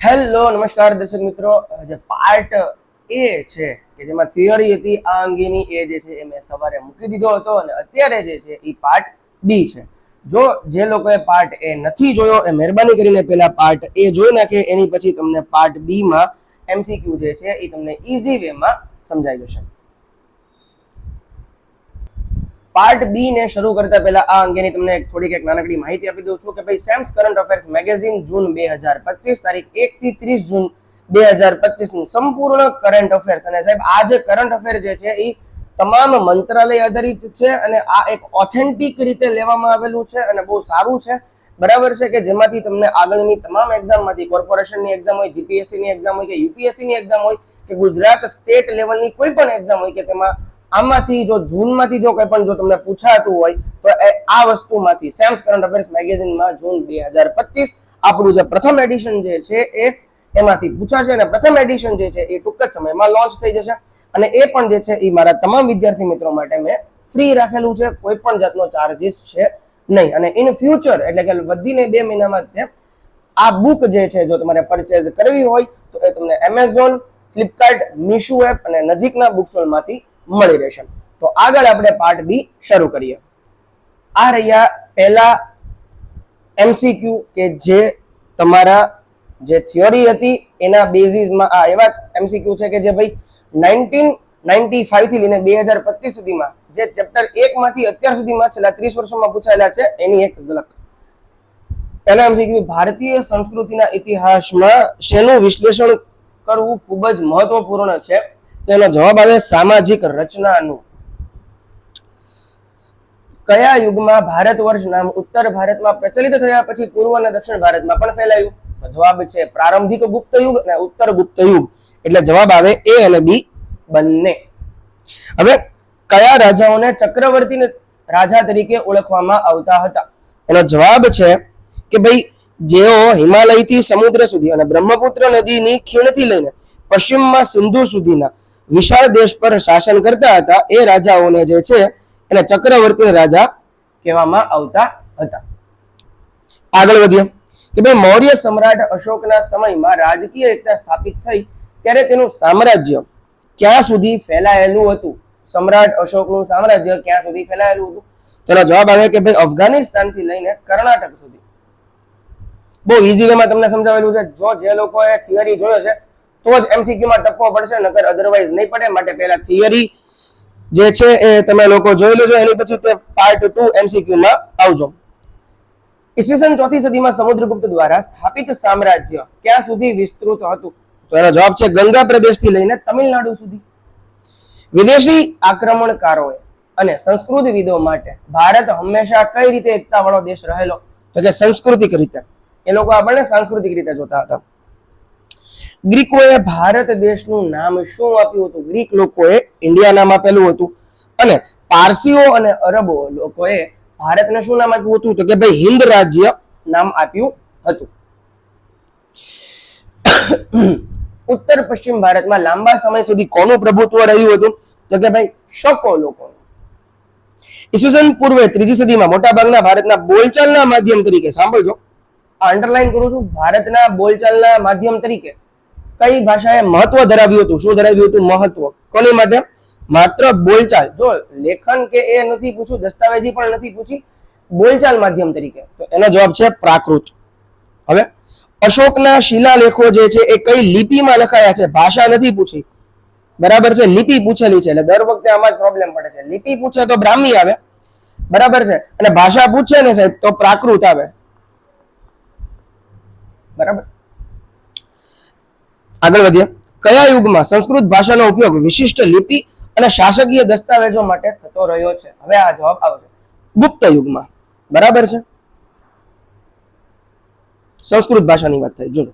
Hello, નમસ્કાર દર્શક મિત્રો. જે પાર્ટ એ છે કે જેમાં થિયરી હતી, આ અંગેની એ જે છે એ મેં સવારે મૂકી દીધો હતો અને અત્યારે જે છે એ પાર્ટ બી છે. જો જે લોકોએ પાર્ટ એ નથી જોયો, એ મહેરબાની કરીને પહેલા પાર્ટ એ જોઈ નાખે, એની પછી તમને પાર્ટ બીમાં એમસીક્યુ જે છે એ તમને ઇઝી વેમાં સમજાઈ જશે. પાર્ટ બી ને શરૂ કરતા પહેલા આ અંગેની તમને થોડીક એક નાનકડી માહિતી આપી દઉં છું કે ભાઈ સેમ્સ કરંટ અફેર્સ મેગેઝિન જૂન બે હજાર પચીસ તારીખ એક થી ત્રીસ જૂન બે હજાર પચીસનું સંપૂર્ણ કરંટ અફેર્સ અને સાહેબ, આ જે કરંટ અફેર જે છે એ તમામ મંત્રાલય આધારિત છે અને આ એક ઓથેન્ટિક રીતે લેવામાં આવેલું છે અને બહુ સારું છે. બરાબર છે કે જેમાંથી તમને આગળની તમામ એક્ઝામમાંથી કોર્પોરેશનની એક્ઝામ હોય જીપીએસસી ની એક્ઝામ હોય કે યુપીએસસી ની એક્ઝામ હોય કે ગુજરાત સ્ટેટ લેવલની કોઈ પણ એક્ઝામ હોય કે તેમાં આમાંથી જો જૂનમાંથી જો કંઈ પણ જો તમને પૂછાતું હોય, તો આ વસ્તુમાંથી સેમ્સ કરંટ અફેર્સ મેગેઝિનમાં જૂન બે હજાર પચીસ આપણું જે પ્રથમ એડિશન જે છે એ એમાંથી પૂછાશે અને પ્રથમ એડિશન જે છે એ ટૂંક જ સમયમાં લોન્ચ થઈ જશે. અને એ પણ જે છે એ મારા તમામ વિદ્યાર્થી મિત્રો માટે મેં ફ્રી રાખેલું છે, કોઈ પણ જાતનો ચાર્જિસ છે નહીં. અને ઇન ફ્યુચર એટલે કે વધીને બે મહિનામાં તે આ બુક જે છે જો તમારે પરચેઝ કરવી હોય, તો એ તમને એમેઝોન ફ્લિપકાર્ટ મીશો એપ અને નજીકના બુક સ્ટોલમાંથી મળી રહેશે. તો આગળ આપણે પાર્ટ બી શરૂ કરીએ. આ રહ્યા પહેલા એમસીક્યુ કે જે તમારા જે થિયોરી હતી, એના બેઝિસમાં આ એવા એમસીક્યુ છે કે જે ભાઈ નાઇન્ટીન નાઇન્ટી ફાઈવથી લઈને બે હજાર પચીસ સુધીમાં, જે ચેપ્ટર એક માંથી અત્યાર સુધીમાં છેલ્લા ત્રીસ વર્ષોમાં પૂછાયેલા છે, એની એક ઝલક. પહેલા એમસીક્યુ ભારતીય સંસ્કૃતિના ઇતિહાસમાં શેનું વિશ્લેષણ કરવું ખૂબ જ મહત્વપૂર્ણ છે? તેનો જવાબ આવે સામાજિક રચનાનું. કયા યુગમાં ભારત વર્ષ નામ ઉત્તર ભારતમાં પ્રચલિત થયા પછી પૂર્વ અને દક્ષિણ ભારતમાં પણ ફેલાયું? જવાબ છે પ્રારંભિક ગુપ્ત યુગ અને ઉત્તર ગુપ્ત યુગ. એટલે જવાબ આવે એ અને બી બંને. હવે કયા રાજાઓને ચક્રવર્તી રાજા તરીકે ઓળખવામાં આવતા હતા? એનો જવાબ છે કે ભાઈ જેઓ હિમાલયથી સમુદ્ર સુધી અને બ્રહ્મપુત્ર નદીની ખીણથી લઈને પશ્ચિમમાં સિંધુ સુધીના વિશાળ દેશ પર શાસન કરતા હતા, એ રાજાઓને જે છે, એને ચક્રવર્તી રાજા કહેવામાં આવતા હતા. આગળ વધીએ. કે ભાઈ, મૌર્ય સમ્રાટ અશોકના સમયમાં રાજકીય એકતા સ્થાપિત થઈ ત્યારે તેનું સામ્રાજ્ય ક્યાં સુધી ફેલાયેલું હતું? સમ્રાટ અશોકનું સામ્રાજ્ય ક્યાં સુધી ફેલાયેલું હતું? તેનો જવાબ આવે કે ભાઈ, અફઘાનિસ્તાનથી લઈને કર્ણાટક સુધી. બહુ ઇઝી વેમાં તમને સમજાવેલું છે. જો જે લોકોએ થિયરી જોયો છે તો જ એમસીક્યુ માં ટપવો પડશે, નકર અધરવાઇઝ નહીં પડે. માટે પહેલા થિયરી જે છે એ તમે લોકો જોઈ લેજો. એની પછી તે પાર્ટ ટુ એમસીક્યુ માં આવજો. ઈસવીસન ચોથી સદીમાં સમુદ્રગુપ્ત દ્વારા સ્થાપિત સામ્રાજ્ય ક્યાં સુધી વિસ્તૃત હતું? તો એનો જવાબ છે ગંગા પ્રદેશથી લઈને તમિલનાડુ સુધી. વિદેશી આક્રમણકારોએ અને સંસ્કૃતવિદો માટે ભારત હંમેશા કઈ રીતે એકતા વાળો દેશ રહેલો? તો કે સાંસ્કૃતિક રીતે. એ લોકો આપણને સાંસ્કૃતિક રીતે જોતા હતા. ગ્રીકોએ ભારત દેશનું નામ શું આપ્યું હતું? ગ્રીક લોકોએ ઇન્ડિયા નામ આપેલું હતું. અને પારસીઓ અને અરબો લોકોએ ભારતને શું નામ આપ્યું હતું? તો કે ભાઈ હિન્દ રાજ્ય નામ આપ્યું હતું. ઉત્તર પશ્ચિમ ભારતમાં લાંબા સમય સુધી કોનું પ્રભુત્વ રહ્યું હતું? તો કે ભાઈ શકો લોકોનું. ઈસવીસન પૂર્વે ત્રીજી સદીમાં મોટાભાગના ભારતના બોલચાલના માધ્યમ તરીકે, સાંભળજો. આ અંડરલાઈન કરું છું, ભારતના બોલચાલના માધ્યમ તરીકે. કઈ ભાષાએ મહત્વ ધરાવ્યું હતું? શું ધરાવ્યું હતું? મહત્વ. કોની માટે? માત્ર બોલચાલ. જો લેખન કે એ નથી પૂછ્યું, દસ્તાવેજી પણ નથી પૂછી, બોલચાલ માધ્યમ તરીકે. તો એનો જવાબ છે પ્રાકૃત. હવે, અશોકના શિલાલેખો જે છે એ કઈ લિપિમાં લખાયા છે? ભાષા નથી પૂછી. બરાબર છે? લિપિ પૂછેલી છે. એટલે દર વખતે આમાં જ પ્રોબ્લેમ પડે છે. લિપિ પૂછે તો બ્રાહ્મી આવે. બરાબર છે? અને ભાષા પૂછે ને સાહેબ, તો પ્રાકૃત આવે. બરાબર? આગળ વધીએ. કયા યુગમાં સંસ્કૃત ભાષાનો ઉપયોગ વિશિષ્ટ લિપિ અને શાસકીય દસ્તાવેજો માટે થતો રહ્યો છે? હવે આ જવાબ આવશે ગુપ્ત યુગમાં. બરાબર છે? સંસ્કૃત ભાષાની વાત થાય. જોજો.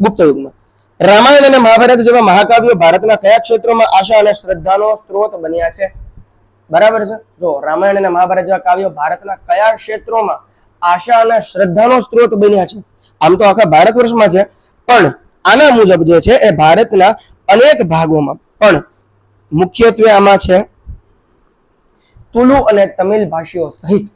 ગુપ્ત યુગમાં. રામાયણ અને મહાભારત જેવા મહાકાવ્યો ભારતના કયા ક્ષેત્રોમાં આશા અને શ્રદ્ધાનો સ્ત્રોત બન્યા છે? બરાબર છે? જો, રામાયણ અને મહાભારત જેવા કાવ્યો ભારતના કયા ક્ષેત્રોમાં આશા અને શ્રદ્ધાનો સ્ત્રોત બન્યા છે? આમ તો આખા ભારત વર્ષમાં છે. પણ આના મુજબ જે છે એ ભારતના અનેક ભાગોમાં પણ મુખ્યત્વે આમાં છે તુલુ અને તમિલ ભાષીઓ સહિત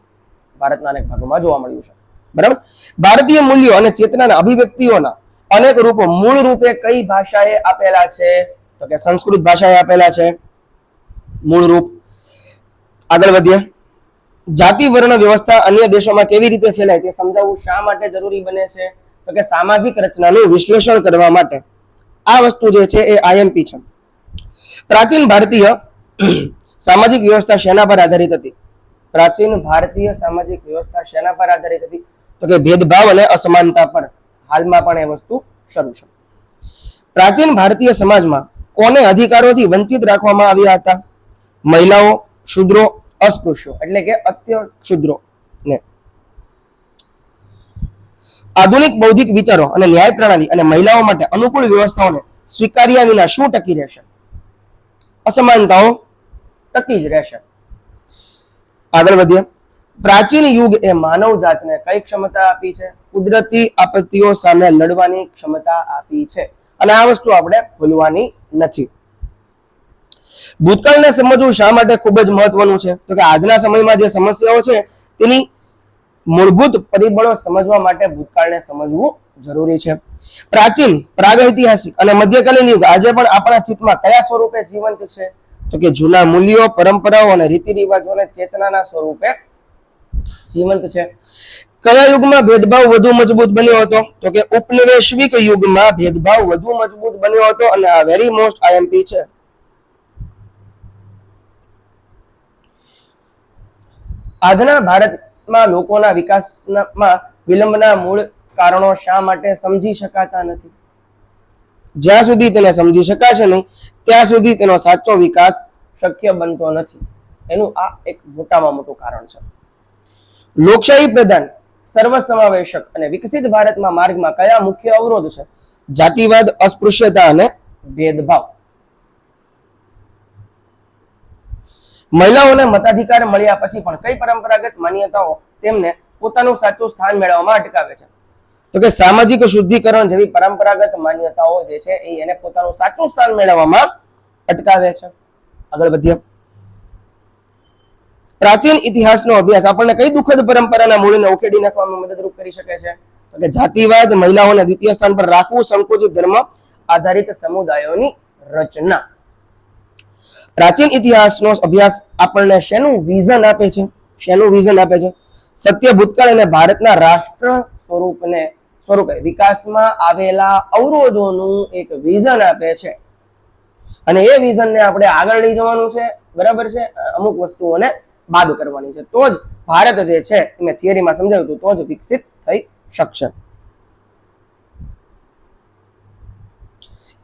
ભારતના અનેક ભાગોમાં જોવા મળ્યું છે. બરાબર? ભારતીય મૂલ્યો અને ચેતનાના અભિવ્યક્તિઓના અનેક રૂપો મૂળ રૂપે કઈ ભાષાએ આપેલા છે? તો કે સંસ્કૃત ભાષાએ આપેલા છે. મૂળ રૂપ. આગળ વધીએ. જાતિ વર્ણ વ્યવસ્થા અન્ય દેશોમાં કેવી રીતે ફેલાય તે સમજાવવું શા માટે જરૂરી બને છે? તો કે સામાજિક રચનાનું વિશ્લેષણ કરવા માટે આ વસ્તુ જે છે એ આઈએમપી છે. પ્રાચીન ભારતીય સામાજિક વ્યવસ્થા શેના પર આધારિત હતી? પ્રાચીન ભારતીય સામાજિક વ્યવસ્થા શેના પર આધારિત હતી? તો કે ભેદભાવ અને અસમાનતા પર હાલમાં પણ એ વસ્તુ શરૂ છે. પ્રાચીન ભારતીય સમાજમાં કોને અધિકારોથી વંચિત રાખવામાં આવ્યા હતા? મહિલાઓ, શૂદ્રો, અસ્પૃશ્યો, એટલે કે અત્ય શુદ્રો ને આધુનિક બૌદ્ધિક વિચારો અને ન્યાય પ્રણાલી અને મહિલાઓ માટે અનુકૂળ વ્યવસ્થાઓને સ્વીકાર્યા વિના શું ટકી રહેશે? અસમાનતાઓ ટકી જ રહેશે. આગળ વધીએ. પ્રાચીન યુગ એ માનવ જાતને કઈ ક્ષમતા આપી છે? કુદરતી આપત્તિઓ સામે લડવાની ક્ષમતા આપી છે. અને આ વસ્તુ આપણે ભૂલવાની નથી. ભૂતકાળને સમજવું શા માટે ખૂબ જ મહત્વનું છે? તો કે આજના સમયમાં જે સમસ્યાઓ છે, તેની મૂળભૂત પરિબળો સમજવા માટે ભૂતકાળને સમજવું જરૂરી છે. પ્રાચીન, પ્રાગૈતિહાસિક અને મધ્યકાલીન યુગ આજે પણ આપણા ચિત્તમાં કયા સ્વરૂપે જીવંત છે? તો કે જૂના મૂલ્યો, પરંપરાઓ અને રીતિ ચેતનાના સ્વરૂપે જીવંત છે. કયા યુગમાં ભેદભાવ વધુ મજબૂત બન્યો હતો? તો કે ઉપનિવેશિક યુગમાં ભેદભાવ વધુ મજબૂત બન્યો હતો અને આ વેરી મોસ્ટ આઈએમપી છે. આજના ભારતમાં લોકોના વિકાસમાં વિલંબના મૂળ કારણો શા માટે સમજી શકાતા નથી? જ્યાં સુધી તેને સમજી શકાશે નહીં, ત્યાં સુધી તેનો સાચો વિકાસ શક્ય બનતો નથી. એનું આ એક મોટામાં મોટું કારણ છે. લોકશાહી પ્રધાન, સર્વસમાવેશક અને વિકસિત ભારતમાં માર્ગમાં કયા મુખ્ય અવરોધ છે? જાતિવાદ, અસ્પૃશ્યતા અને ભેદભાવ. મહિલાઓને મતાધિકાર મળ્યા પછી પણ કઈ પરંપરાગત માન્યતાઓ તેમને પોતાનું સાચું સ્થાન મેળવવામાં અટકાવે છે? તો કે સામાજિક શુદ્ધિકરણ જેવી પરંપરાગત માન્યતાઓ જે છે એ એને પોતાનું સાચું સ્થાન મેળવવામાં અટકાવે છે. આગળ વધીએ. પ્રાચીન ઇતિહાસનો અભ્યાસ આપણને કઈ દુઃખદ પરંપરાના મૂળને ઉખેડી નાખવામાં મદદરૂપ કરી શકે છે? તો કે જાતિવાદ મહિલાઓને દ્વિતીય સ્થાન પર રાખવું સંકુચિત ધર્મ આધારિત સમુદાયોની રચના. પ્રાચીન ઇતિહાસનો અભ્યાસ આપણને શેનું વિઝન આપે છે? શેનું વિઝન આપે છે? સત્ય, ભૂતકાળ અને ભારતના રાષ્ટ્ર સ્વરૂપને, સ્વરૂપે વિકાસમાં આવેલા અવરોધોનું એક વિઝન આપે છે. અને એ વિઝનને આપણે આગળ લઈ જવાનું છે, બરાબર છે? અમુક વસ્તુઓને બાદ કરવાની છે. તો જ ભારત જે છે મેં થિયરીમાં સમજાવ્યું હતું, તો જ વિકસિત થઈ શકશે.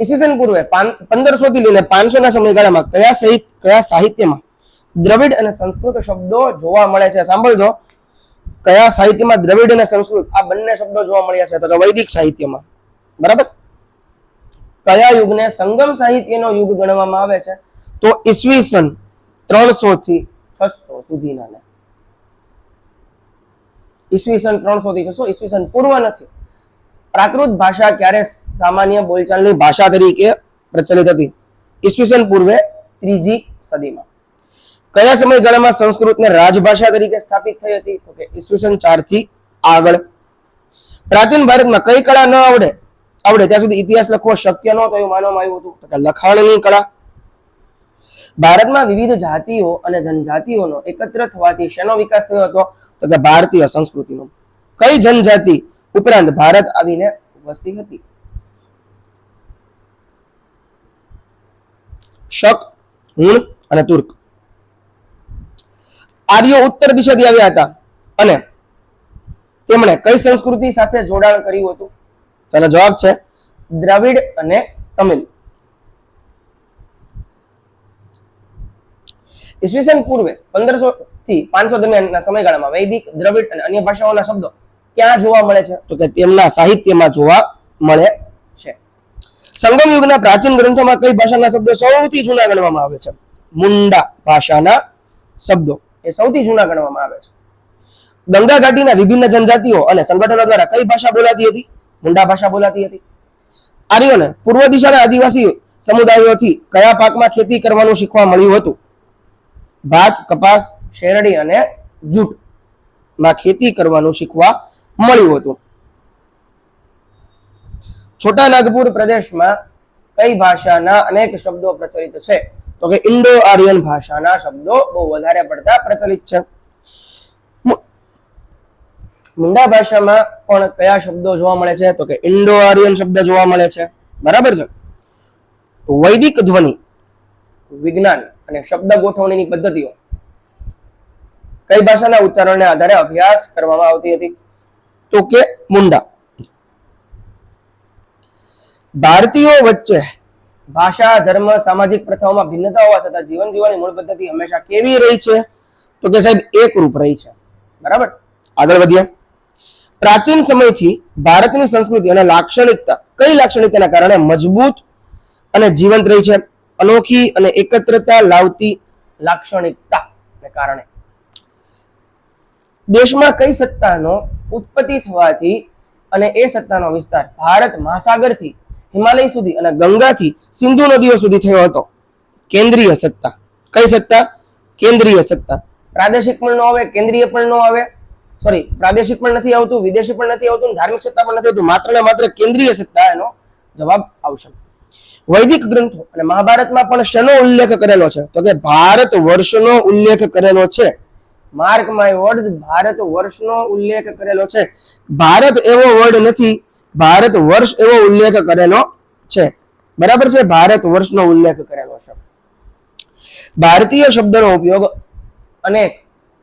ઈસવીસન પૂર્વે પંદરસો થી લઈને પાંચસો ના સમયગાળામાં કયા સહિત, કયા સાહિત્યમાં દ્રવિડ અને સંસ્કૃત શબ્દો જોવા મળે છે? સાંભળજો. કયા સાહિત્યમાં દ્રવિડ અને સંસ્કૃત આ બંને શબ્દો જોવા મળ્યા છે? તો કે વૈદિક સાહિત્યમાં. બરાબર? કયા યુગને સંગમ સાહિત્યનો યુગ ગણવામાં આવે છે? તો ઈસવીસન ત્રણસો થી છસો સુધીના ઈસવીસન ત્રણસો થી છસો, ઈસવીસન પૂર્વ નથી. પ્રાકૃત ભાષા ક્યારે સામાન્ય બોલચાલની ભાષા તરીકે પ્રચલિત હતી? ઈસવીસન પૂર્વે ત્રીજી સદીમાં. કયા સમયગાળામાં સંસ્કૃતને રાજભાષા તરીકે સ્થાપિત થઈ હતી? તો કે ઈસવીસન ચારથી આગળ. પ્રાચીન ભારતમાં કઈ કળા ન આવડે? આવડે. ત્યાં સુધી ઇતિહાસ લખવો શક્ય નહોતો એવું માનવામાં આવ્યું હતું. તો કે લખાણની કળા. ભારતમાં વિવિધ જાતિઓ અને જનજાતિઓનો એકત્ર થવાથી શેનો વિકાસ થયો હતો? તો કે ભારતીય સંસ્કૃતિનો. કઈ જનજાતિ ઉપરાંત ભારત આવીને વસી હતી. શક હુણ અને તુર્ક. આર્યો ઉત્તર દિશાથી આવ્યા હતા અને તેમણે કઈ સંસ્કૃતિ સાથે જોડાણ કર્યું હતું? તેનો જવાબ છે દ્રવિડ અને તમિલ. ઈસવીસન પૂર્વે પંદરસો થી પાંચસો દરમિયાનના સમયગાળામાં વૈદિક, દ્રવિડ અને અન્ય ભાષાઓના શબ્દો ક્યાં જોવા મળે છે? તો કે તેમના સાહિત્યમાં જોવા મળે છે. સંગમ યુગના પ્રાચીન ગ્રંથોમાં કઈ ભાષાના શબ્દો સૌથી જૂના ગણવામાં આવે છે? મુંડા ભાષાના શબ્દો. એ સૌથી જૂના ગણવામાં આવે છે. ગંગા ઘાટીના વિભિન્ન જનજાતિઓ અને સંગઠનો દ્વારા કઈ ભાષા બોલાતી હતી? મુંડા ભાષા બોલાતી હતી. આર્યોને પૂર્વ દિશાના આદિવાસી સમુદાયોથી કયા પાકમાં ખેતી કરવાનું શીખવા મળ્યું હતું? ભાત, કપાસ, શેરડી અને જૂટમાં ખેતી કરવાનું શીખવા મળ્યું હતું. છોટા નાગપુર પ્રદેશમાં કઈ ભાષાના અનેક શબ્દો પ્રચલિત છે? તો કે ઇન્ડો આર્યન ભાષાના શબ્દો બહુ વધારે પડતા પ્રચલિત છે. મુંડા ભાષામાં પણ કયા શબ્દો જોવા મળે છે? તો કે ઇન્ડો આર્યન શબ્દ જોવા મળે છે. બરાબર છે? વૈદિક ધ્વનિ, વિજ્ઞાન અને શબ્દ ગોઠવણીની પદ્ધતિઓ કઈ ભાષાના ઉચ્ચારણને આધારે અભ્યાસ કરવામાં આવતી હતી? તો કે મુંડા. ભારતીયો વચ્ચે ભાષા, ધર્મ, સામાજિક પ્રથાઓમાં ભિન્નતા હોવા છતાં જીવન જીવવાની મૂળ પદ્ધતિ હંમેશા કેવી રહી છે? તો કે સાહેબ, એકરૂપ રહી છે. બરાબર? આગળ વધીએ. પ્રાચીન સમયથી ભારતની સંસ્કૃતિ અને લાક્ષણિકતા, કઈ લાક્ષણિકતાના કારણે મજબૂત અને જીવંત રહી છે? અનોખી અને એકત્રતા લાવતી લાક્ષણિકતા ને કારણે. દેશમાં કઈ સત્તાનો ઉત્પત્તિ થવાથી અને એ સત્તાનો વિસ્તાર ભારત મહાસાગરથી, હિમાલય સુધી અને ગંગાથી સિંધુ નદીઓ સુધી થયો હતો. કેન્દ્રીય સત્તા. કઈ સત્તા? કેન્દ્રીય સત્તા. પ્રાદેશિક પણ ન આવે, કેન્દ્રીય પણ ન આવે. સોરી પ્રાદેશિક પણ નથી આવતું, વિદેશી પણ નથી આવતું ધાર્મિક સત્તા પણ નથી આવતું. માત્ર ને માત્ર કેન્દ્રીય સત્તા એનો જવાબ આવશે. વૈદિક ગ્રંથો અને મહાભારતમાં પણ શેનો ઉલ્લેખ કરેલો છે? તો કે ભારત વર્ષનો ઉલ્લેખ કરેલો છે. માર્ક માય વર્ડ્સ ભારત વર્ષનો ઉલ્લેખ કરેલો છે. ભારત એવો વર્ડ નથી, ભારત વર્ષ એવો ઉલ્લેખ કરેલો છે. બરાબર છે? ભારત વર્ષનો ઉલ્લેખ કરેલો છે. ભારતીય શબ્દનો ઉપયોગ અનેક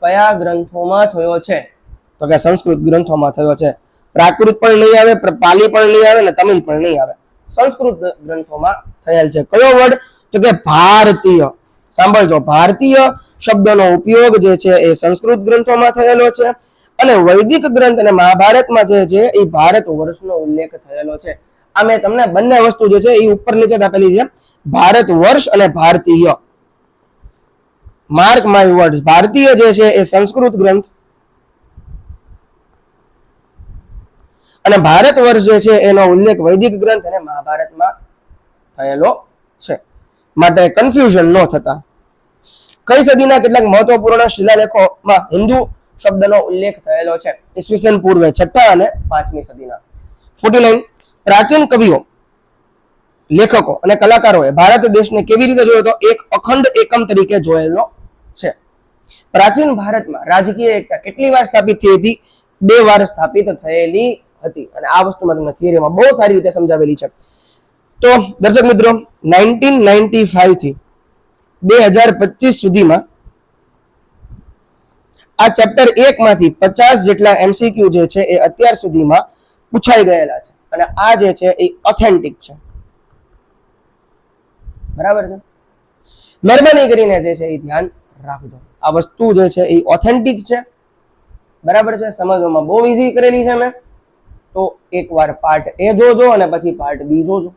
કયા ગ્રંથોમાં થયો છે? તો કે સંસ્કૃત ગ્રંથોમાં થયો છે. પ્રાકૃત પણ નહીં આવે પાલી પણ નહીં આવે ને તમિલ પણ નહીં આવે. સંસ્કૃત ગ્રંથોમાં થયેલ છે. કયો વર્ડ તો કે ભારતીય. સાંભળજો. ભારતીય શબ્દનો ઉપયોગ જે છે એ સંસ્કૃત ગ્રંથોમાં થયેલો છે અને વૈદિક ગ્રંથ અને મહાભારતમાં જે છે એ ભારત વર્ષનો ઉલ્લેખ થયેલો છે. આ મેં તમને બંને વસ્તુ જે છે એ ઉપર નીચે આપેલી છે. ભારત વર્ષ અને ભારતીય. માર્ક માય વર્ડ્સ ભારતીય જે છે એ સંસ્કૃત ગ્રંથ અને ભારત વર્ષ જે છે એનો ઉલ્લેખ વૈદિક ગ્રંથ અને મહાભારતમાં થયેલો છે. માટે કન્ફ્યુઝન ન થતા. કઈ સદીના કેટલાક મહત્વપૂર્ણ શિલાલેખોમાં હિન્દુ શબ્દનો ઉલ્લેખ થયેલો છે ઈસવીસન પૂર્વે છઠ્ઠા અને પાંચમી સદીના. ફોર્ટી નાઇન, પ્રાચીન કવિઓ, લેખકો અને કલાકારોએ ભારત દેશને કેવી રીતે જોયો તો એક અખંડ એકમ તરીકે જોયેલો છે. પ્રાચીન ભારતમાં રાજકીય એકતા કેટલી વાર સ્થાપિત થઈ હતી? બે વાર સ્થાપિત થયેલી હતી અને આ વસ્તુમાં તમને થિયરીમાં બહુ સારી રીતે સમજાવેલી છે. તો દર્શક મિત્રો, નાઇન્ટીન નાઇન્ટી થી બે હજાર પચીસ સુધીમાં આ ચેપ્ટર એક માંથી પચાસ જેટલા એમસીક્યુ જે છે એ અત્યાર સુધીમાં પૂછાઈ ગયેલા છે. અને આ જે છે એ ઓથેન્ટિક છે. બરાબર છે? મહેરબાની કરીને જે છે એ ધ્યાન રાખજો. આ વસ્તુ જે છે એ ઓથેન્ટિક છે. બરાબર છે? સમજવામાં બહુ ઇઝી કરેલી છે મેં. તો એકવાર પાર્ટ એ જોજો અને પછી પાર્ટ બી જોજો.